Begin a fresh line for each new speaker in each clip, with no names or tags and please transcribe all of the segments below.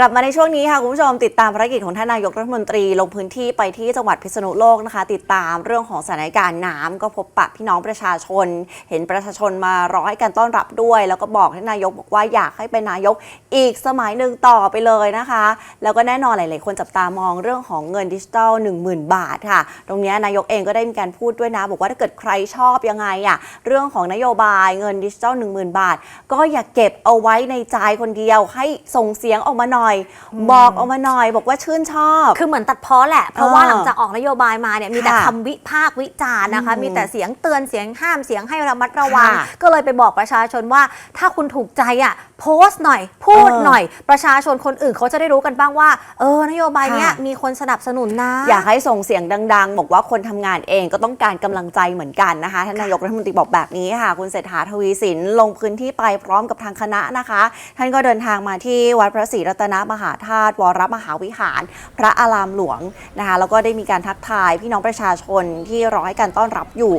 กลับมาในช่วงนี้ค่ะคุณผู้ชมติดตามภารกิจของท่านนายกรัฐมนตรีลงพื้นที่ไปที่จังหวัดพิษณุโลกนะคะ ติดตามเรื่องของสถานการณ์น้ำก็พบปะพี่น้องประชาชน เห็นประชาชนมารอให้การต้อนรับด้วย แล้วก็บอกท่านนายกบอกว่าอยากให้เป็นนายกอีกสมัยหนึ่งต่อไปเลยนะคะ แล้วก็แน่นอนหลาย ๆ คนจับตามองเรื่องของเงินดิจิทัล10,000 บาทค่ะ ตรงนี้นายกเองก็ได้มีการพูดด้วยนะ บอกว่าถ้าเกิดใครชอบยังไงอะเรื่องของนโยบายเงินดิจิทัล10,000 บาท ก็อย่าเก็บเอาไว้ในใจคนเดียวให้ส่งเสียงออกมาหน่อยบอกออกมาหน่อย บอกว่าชื่นชอบ
คือเหมือนตัดเพ้อแหละ เพราะว่า
เออ
หลังจากออกนโยบายมาเนี่ยมีแต่
ค่ะ
คำวิพากษ์วิจารณ์นะคะ
อืม
มีแต่เสียงเตือนเสียงห้ามเสียงให้ระมัดระวัง
ค่ะ
ก็เลยไปบอกประชาชนว่า ถ้าคุณถูกใจอะโพสต์หน่อย พูด
เออ
หน่อย ประชาชนคนอื่นเขาจะได้รู้กันบ้างว่า เออนโยบายเนี้ย
ค่ะ
มีคนสนับสนุนนะ
อยากให้ส่งเสียงดัง ๆ บอกว่าคนทำงานเองก็ต้องการกำลังใจเหมือนกันนะคะท่านนายกรัฐมนตรีบอกแบบนี้ค่ะ คุณเศรษฐาทวีสินลงพื้นที่ไปพร้อมกับทางคณะนะคะ ท่านก็เดินทางมาที่วัดพระศรีรัตนมหาธาตุวรมหาวิหาร พระอารามหลวงนะคะแล้วก็ได้มีการทักทายพี่น้องประชาชนที่รอให้การต้อนรับอยู่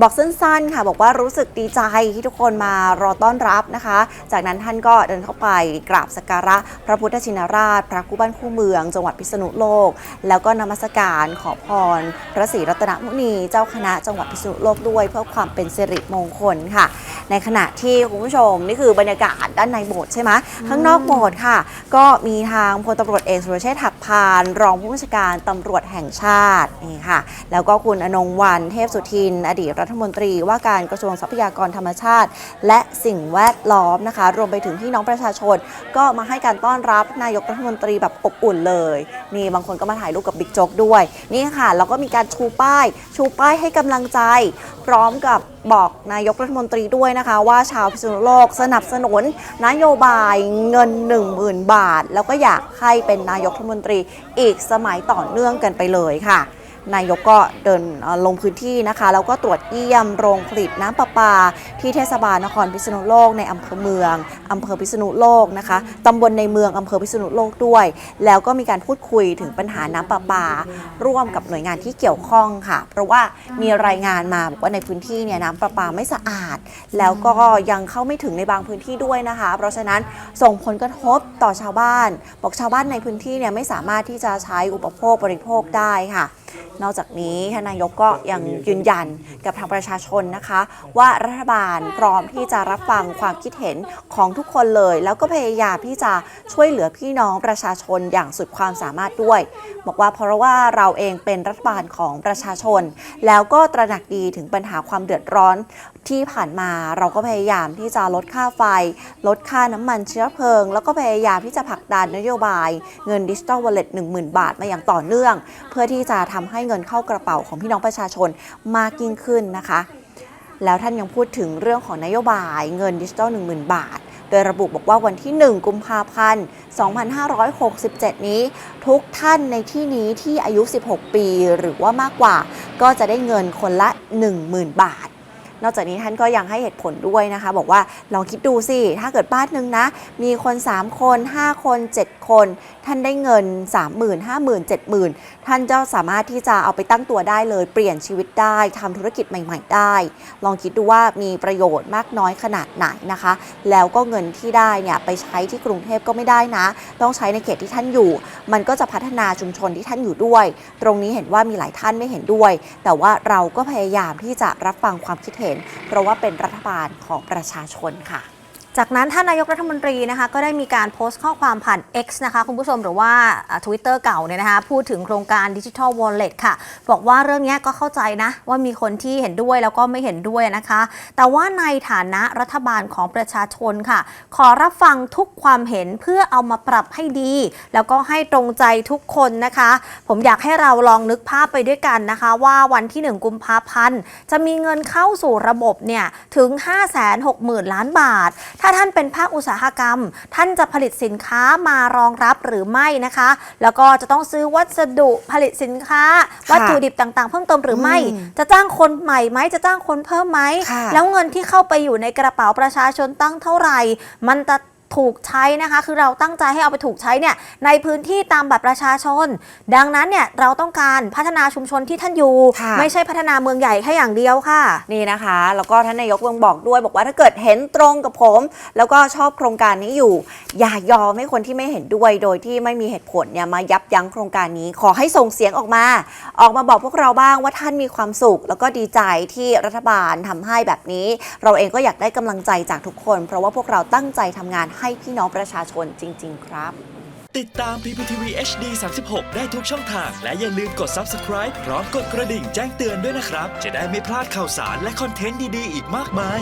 บอกสั้นๆค่ะบอกว่ารู้สึกดีใจที่ทุกคนมารอต้อนรับนะคะ จากนั้นท่านก็เดินเข้าไปกราบสักการะพระพุทธชินราช พระคู่บ้านคู่เมือง จังหวัดพิษณุโลก แล้วก็นมัสการขอพร พระศรีรัตนมุนี เจ้าคณะจังหวัดพิษณุโลกด้วย เพื่อความเป็นสิริมงคลค่ะในขณะที่คุณผู้ชมนี่คือบรรยากาศด้านในโบสถ์ใช่ไหมข้างนอกโบสถ์ค่ะ ก็มีทางพลตำรวจเอกสุรเชษฐ์หักพาน รองผู้บัญชาการตำรวจแห่งชาตินี่ค่ะ แล้วก็คุณอนงวันเทพสุทิน อดีตรัฐมนตรีว่าการกระทรวงทรัพยากรธรรมชาติ และสิ่งแวดล้อมนะคะ รวมไปถึงพี่น้องประชาชน ก็มาให้การต้อนรับนายกรัฐมนตรีแบบอบอุ่นเลยนี่บางคนก็มาถ่ายรูปกับบิ๊กโจ๊กด้วยนี่ค่ะแล้วก็มีการชูป้าย ชูป้ายให้กำลังใจ พร้อมกับบอกนายกรัฐมนตรีด้วยนะคะว่าชาวพิษณุโลกสนับสนุนนโยบายเงิน 10,000 บาท แล้วก็อยากให้เป็นนายกรัฐมนตรีอีกสมัยต่อเนื่องกันไปเลยค่ะ นายกก็เดินลงพื้นที่นะคะ แล้วก็ตรวจเยี่ยมโรงผลิตน้ำประปา ที่เทศบาลนครพิษณุโลกในอำเภอเมืองอำเภอพิษณุโลกนะคะตำบลในเมืองอำเภอพิษณุโลกด้วย แล้วก็มีการพูดคุยถึงปัญหาน้ำประปา ร่วมกับหน่วยงานที่เกี่ยวข้องค่ะ เพราะว่ามีรายงานมาบอกว่าในพื้นที่เนี่ยน้ำประปาไม่สะอาด แล้วก็ยังเข้าไม่ถึงในบางพื้นที่ด้วยนะคะ เพราะฉะนั้นส่งผลกระทบต่อชาวบ้าน บอกชาวบ้านในพื้นที่เนี่ยไม่สามารถที่จะใช้อุปโภคบริโภคได้ค่ะ นอกจากนี้ท่านนายกก็ยังยืนยันกับทางประชาชนนะคะ ว่ารัฐบาลพร้อมที่จะรับฟังความคิดเห็นของทุกคนเลย แล้วก็พยายามที่จะช่วยเหลือพี่น้องประชาชนอย่างสุดความสามารถด้วย บอกว่าเพราะว่าเราเองเป็นรัฐบาลของประชาชน แล้วก็ตระหนักดีถึงปัญหาความเดือดร้อน ที่ผ่านมาเราก็พยายามที่จะลดค่าไฟ ลดค่าน้ำมันเชื้อเพลิง แล้วก็พยายามที่จะผลักดันนโยบายเงินดิจิ t a ลวอลเล็ต10,000บาทมาอย่างต่อเนื่อง เพื่อที่จะทำให้เงินเข้ากระเป๋าของพี่น้องประชาชนมากยิ่งขึ้นนะคะ แล้วท่านยังพูดถึงเรื่องของนโยบายเงินดิจิ t a ล10,000 บาทโดยระบุบอกว่าวันที่ 1 กุมภาพันธ์ 2567 นี้ ทุกท่านในที่นี้ที่อายุ 16 ปี หรือว่ามากกว่า ก็จะได้เงินคนละ 10,000 บาท นอกจากนี้ท่านก็ยังให้เหตุผลด้วยนะคะ บอกว่าลองคิดดูสิ ถ้าเกิดบ้านหนึ่งนะ มีคน 3 คน 5 คน 7 คน ท่านได้เงิน 30,000 50,000 70,000 ท่านจะสามารถที่จะเอาไปตั้งตัวได้เลย เปลี่ยนชีวิตได้ทำธุรกิจใหม่ ๆ ได้ ลองคิดดูว่ามีประโยชน์มากน้อยขนาดไหนนะคะ แล้วก็เงินที่ได้เนี่ยไปใช้ที่กรุงเทพก็ไม่ได้นะ ต้องใช้ในเขตที่ท่านอยู่ มันก็จะพัฒนาชุมชนที่ท่านอยู่ด้วย ตรงนี้เห็นว่ามีหลายท่านไม่เห็นด้วย แต่ว่าเราก็พยายามที่จะรับฟังความคิดเห็นเพราะว่าเป็นรัฐบาลของประชาชนค่ะ
จากนั้นท่านนายกรัฐมนตรีนะคะก็ได้มีการโพสต์ข้อความผ่าน X นะคะคุณผู้ชมหรือว่าทวิตเตอร์เก่าเนี่ยนะคะพูดถึงโครงการดิจิทัลวอลเล็ตค่ะ บอกว่าเรื่องนี้ก็เข้าใจนะ ว่ามีคนที่เห็นด้วยแล้วก็ไม่เห็นด้วยนะคะ แต่ว่าในฐานะรัฐบาลของประชาชนค่ะ ขอรับฟังทุกความเห็นเพื่อเอามาปรับให้ดี แล้วก็ให้ตรงใจทุกคนนะคะ ผมอยากให้เราลองนึกภาพไปด้วยกันนะคะ ว่าวันที่ 1 กุมภาพันธ์จะมีเงินเข้าสู่ระบบเนี่ยถึง 560,000 ล้านบาทถ้าท่านเป็นภาคอุตสาหกรรม ท่านจะผลิตสินค้ามารองรับหรือไม่นะคะ แล้วก็จะต้องซื้อวัสดุผลิตสินค้า วัตถุดิบต่างๆ เพิ่มเติมหรือไม่
อืม
จะจ้างคนใหม่ไหมจะจ้างคนเพิ่มไหม
ค่ะ
แล้วเงินที่เข้าไปอยู่ในกระเป๋าประชาชนตั้งเท่าไหร่ มันจะ ถูกใช้นะคะ คือเราตั้งใจให้เอาไปถูกใช้เนี่ยในพื้นที่ตามบัตรประชาชน ดังนั้นเนี่ยเราต้องการพัฒนาชุมชนที่ท่านอยู่
ค่ะ
ไม่ใช่พัฒนาเมืองใหญ่แค่อย่างเดียวค่ะ
นี่นะคะ แล้วก็ท่านนายกยังบอกด้วย บอกว่าถ้าเกิดเห็นตรงกับผม แล้วก็ชอบโครงการนี้อยู่ อย่ายอมให้คนที่ไม่เห็นด้วย โดยที่ไม่มีเหตุผลเนี่ยมายับยั้งโครงการนี้ ขอให้ส่งเสียงออกมา ออกมาบอกพวกเราบ้างว่าท่านมีความสุข แล้วก็ดีใจที่รัฐบาลทำให้แบบนี้ เราเองก็อยากได้กำลังใจจากทุกคน เพราะว่าพวกเราตั้งใจทำงานให้พี่น้องประชาชนจริง ๆ ครับ
ติดตาม PPTV HD 36 ได้ทุกช่องทาง และอย่าลืมกด subscribe พร้อมกดกระดิ่งแจ้งเตือนด้วยนะครับ จะได้ไม่พลาดข่าวสารและคอนเทนต์ดี ๆ อีกมากมาย